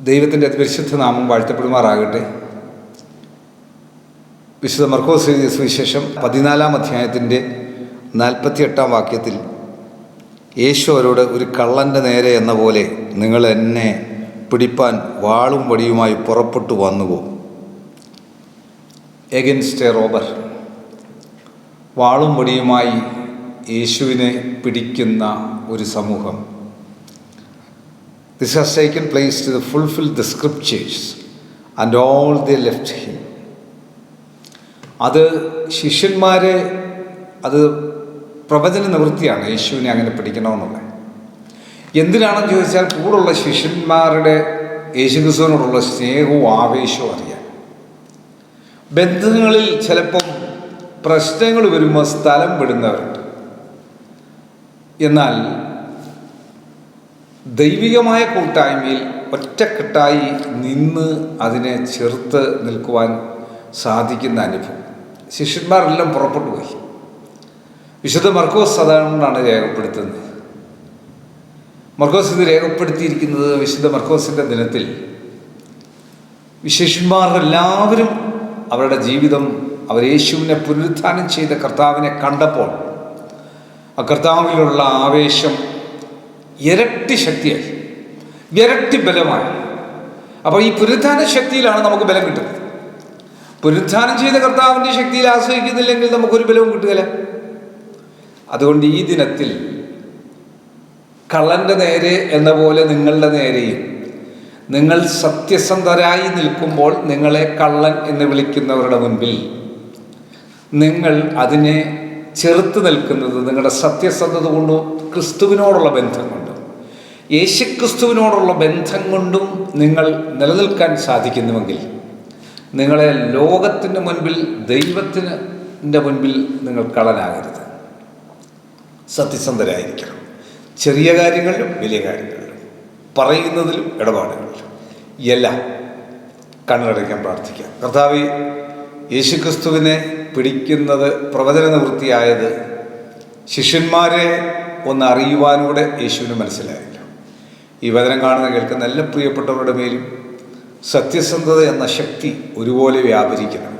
ദൈവത്തിന്റെ അതിപരിശുദ്ധ നാമം വാഴ്ത്തപ്പെടുമാറാകട്ടെ. വിശുദ്ധ മർക്കോസ് എഴുതിയ സുവിശേഷം പതിനാലാം അധ്യായത്തിന്റെ നാൽപ്പത്തിയെട്ടാം വാക്യത്തിൽ യേശു അവരോട് ഒരു കള്ളന്റെ നേരെ എന്ന പോലെ നിങ്ങൾ എന്നെ പിടിപ്പാൻ വാളും വടിയുമായി പുറപ്പെട്ടു വന്നുവോ? എഗൻസ്റ്റ് എ റോബർ വാളും വടിയുമായി യേശുവിനെ പിടിക്കുന്ന ഒരു സമൂഹം. This has taken place to fulfill the scriptures and all they left him. അത് ശിഷ്യന്മാരെ അത് പ്രവചന നിവൃത്തിയാണ്. യേശുവിനെ അങ്ങനെ പിടിക്കണമെന്നുള്ളത് എന്തിനാണെന്ന് ചോദിച്ചാൽ കൂടുള്ള ശിഷ്യന്മാരുടെ യേശുക്രിസ്തുവിനോടുള്ള സ്നേഹവും ആവേശവും അറിയാൻ. ബന്ധങ്ങളിൽ ചിലപ്പം പ്രശ്നങ്ങൾ വരുമ്പോൾ സ്ഥലം വിടുന്നവരുണ്ട്. എന്നാൽ ദൈവികമായ കൂട്ടായ്മയിൽ ഒറ്റക്കെട്ടായി നിന്ന് അതിനെ ചെറുത്ത് നിൽക്കുവാൻ സാധിക്കുന്ന അനുഭവം. ശിഷ്യന്മാരെല്ലാം പുറപ്പെട്ടു പോയി. വിശുദ്ധ മർക്കോസ് സാധാരണയാണ് രേഖപ്പെടുത്തുന്നത്. മർക്കോസ് ഇത് രേഖപ്പെടുത്തിയിരിക്കുന്നത് വിശുദ്ധ മർക്കോസിന്റെ ദിനത്തിൽ. വിശേഷന്മാരെല്ലാവരും അവരുടെ ജീവിതം അവർ യേശുവിനെ പുനരുത്ഥാനം ചെയ്ത കർത്താവിനെ കണ്ടപ്പോൾ ആ കർത്താവിലുള്ള ആവേശം ഇരട്ടി ശക്തിയായി. ഇരട്ടി ബലമായി. അപ്പോൾ ഈ പുരുദ്ധാന ശക്തിയിലാണ് നമുക്ക് ബലം കിട്ടുന്നത്. പുരുദ്ധാനം ചെയ്ത കർത്താവിന്റെ ശക്തിയിൽ ആശ്രയിക്കുന്നില്ലെങ്കിൽ നമുക്കൊരു ബലവും കിട്ടുകയില്ല. അതുകൊണ്ട് ഈ ദിനത്തിൽ കള്ളന്റെ നേരെ എന്ന പോലെ നിങ്ങളുടെ നേരെയും നിങ്ങൾ സത്യസന്ധരായി നിൽക്കുമ്പോൾ നിങ്ങളെ കള്ളൻ എന്ന് വിളിക്കുന്നവരുടെ മുൻപിൽ നിങ്ങൾ അതിനെ ചെറുത്ത് നിൽക്കുന്നത് നിങ്ങളുടെ സത്യസന്ധത കൊണ്ടും ക്രിസ്തുവിനോടുള്ള ബന്ധം യേശുക്രിസ്തുവിനോടുള്ള ബന്ധം കൊണ്ടും നിങ്ങൾ നിലനിൽക്കാൻ സാധിക്കുന്നുവെങ്കിൽ നിങ്ങളെ ലോകത്തിന് മുൻപിൽ ദൈവത്തിന് മുൻപിൽ നിങ്ങൾ കളനാകരുത് സത്യസന്ധരായിരിക്കണം. ചെറിയ കാര്യങ്ങളിലും വലിയ കാര്യങ്ങളിലും പറയുന്നതിലും ഇടപാടുകളിലും. എല്ലാം കണ്ണടയ്ക്കാൻ പ്രാർത്ഥിക്കാം. കർത്താവ് യേശുക്രിസ്തുവിനെ പിടിക്കുന്നത് പ്രവചന നിവൃത്തിയായത് ശിഷ്യന്മാരെ ഒന്ന് അറിയുവാനൂടെ യേശുവിന് മനസ്സിലായില്ല ഈ വചനം കാണുന്ന കേൾക്കുന്ന എല്ലാ പ്രിയപ്പെട്ടവരുടെ മേലും സത്യസന്ധത എന്ന ശക്തി ഒരുപോലെ വ്യാപരിക്കണം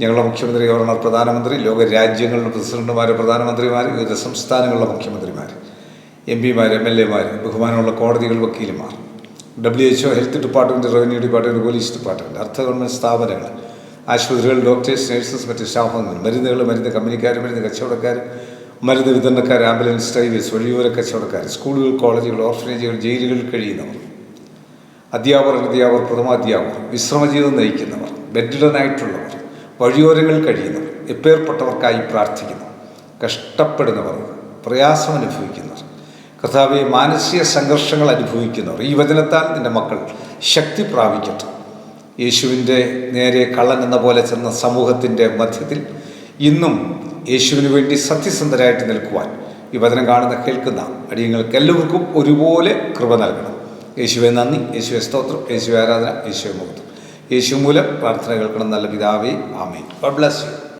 ഞങ്ങളുടെ മുഖ്യമന്ത്രി ഗവർണർ പ്രധാനമന്ത്രി ലോക രാജ്യങ്ങളുടെ പ്രസിഡന്റുമാർ പ്രധാനമന്ത്രിമാർ വിവിധ സംസ്ഥാനങ്ങളിലെ മുഖ്യമന്ത്രിമാർ എം പിമാർ എം എൽ എമാർ ബഹുമാനമുള്ള കോടതികൾ വക്കീലുമാർ W H O health department revenue department police department അർത്ഥ ഗവൺമെന്റ് സ്ഥാപനങ്ങൾ ആശുപത്രികൾ ഡോക്ടേഴ്സ് നഴ്സസ് മറ്റ് സ്റ്റാഫുകൾ മരുന്നുകൾ മരുന്ന് കമ്പനിക്കാർ മരുന്ന് കച്ചവടക്കാർ മരുന്ന് വിതരണക്കാർ ആംബുലൻസ് ഡ്രൈവേഴ്സ് വഴിയോര കച്ചവടക്കാർ സ്കൂളുകൾ കോളേജുകൾ ഓർഫനേജുകൾ ജയിലുകളിൽ കഴിയുന്നവർ അധ്യാപകർ അധ്യാപകർ പ്രഥമാധ്യാപകർ വിശ്രമജീവിതം നയിക്കുന്നവർ ബെഡിഡനായിട്ടുള്ളവർ വഴിയോരങ്ങളിൽ കഴിയുന്നവർ എപ്പേർപ്പെട്ടവർക്കായി പ്രാർത്ഥിക്കുന്നു കഷ്ടപ്പെടുന്നവർ പ്രയാസം അനുഭവിക്കുന്നവർ കർത്താവെ മാനസിക സംഘർഷങ്ങൾ അനുഭവിക്കുന്നവർ ഈ വചനത്താൽ നിന്റെ മക്കൾ ശക്തി പ്രാപിക്കട്ടെ. യേശുവിന്റെ നേരെ കള്ളൻ എന്ന പോലെ ചെന്ന സമൂഹത്തിന്റെ മധ്യത്തിൽ ഇന്നും യേശുവിന് വേണ്ടി സത്യസന്ധരായിട്ട് നിൽക്കുവാൻ ഈ വചനം കാണുന്ന കേൾക്കുന്ന അടിയങ്ങൾക്ക് എല്ലാവർക്കും ഒരുപോലെ കൃപ നൽകണം. യേശുവെ നന്ദി യേശുവെ സ്തോത്രം യേശുവെ ആരാധന യേശുവെ മുഖത്തും യേശു മൂലം പ്രാർത്ഥന കേൾക്കണം നല്ല പിതാവേ ആമേ ഗോഡ് ബ്ലസ് യു